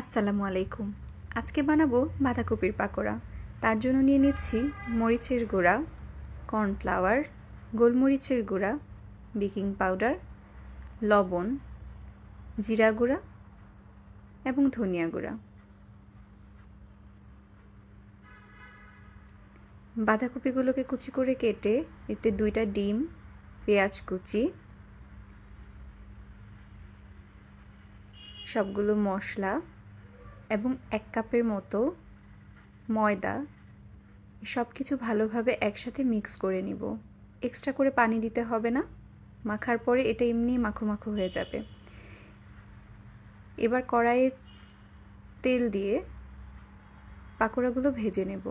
আসসালামু আলাইকুম। আজকে বানাবো বাঁধাকপির পাকোড়া। তার জন্য নিয়ে নিচ্ছি মরিচের গুঁড়া, কর্নফ্লাওয়ার, গোলমরিচের গুঁড়া, বেকিং পাউডার, লবণ, জিরা গুঁড়া এবং ধনিয়া গুঁড়া। বাঁধাকপিগুলোকে কুচি করে কেটে এতে দুইটা ডিম, পেঁয়াজ কুচি, সবগুলো মশলা এবং এক কাপের মতো ময়দা সব কিছু ভালোভাবে একসাথে মিক্স করে নিব। এক্সট্রা করে পানি দিতে হবে না। মাখার পরে এটা এমনি মাখো মাখো হয়ে যাবে। এবার কড়াইয়ে তেল দিয়ে পাকোড়াগুলো ভেজে নেব।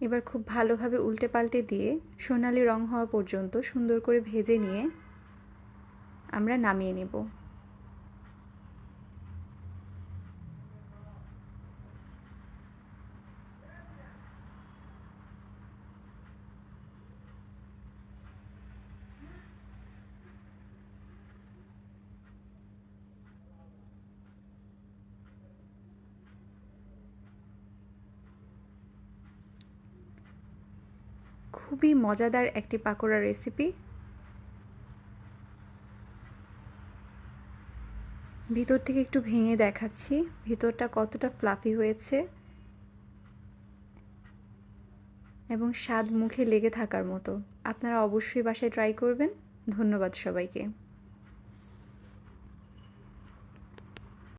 এবার খুব ভালোভাবে উল্টে পাল্টে দিয়ে সোনালি রং হওয়া পর্যন্ত সুন্দর করে ভেজে নিয়ে আমরা নামিয়ে নেব। খুবই মজাদার একটি পাকোড়া রেসিপি ভিতর থেকে একটু ভেঙে দেখাচ্ছি, ভিতরটা কতটা ফ্লাফি হয়েছে। এবং স্বাদ মুখে লেগে থাকার মতো। আপনারা অবশ্যই বাসায় ট্রাই করবেন। ধন্যবাদ সবাইকে।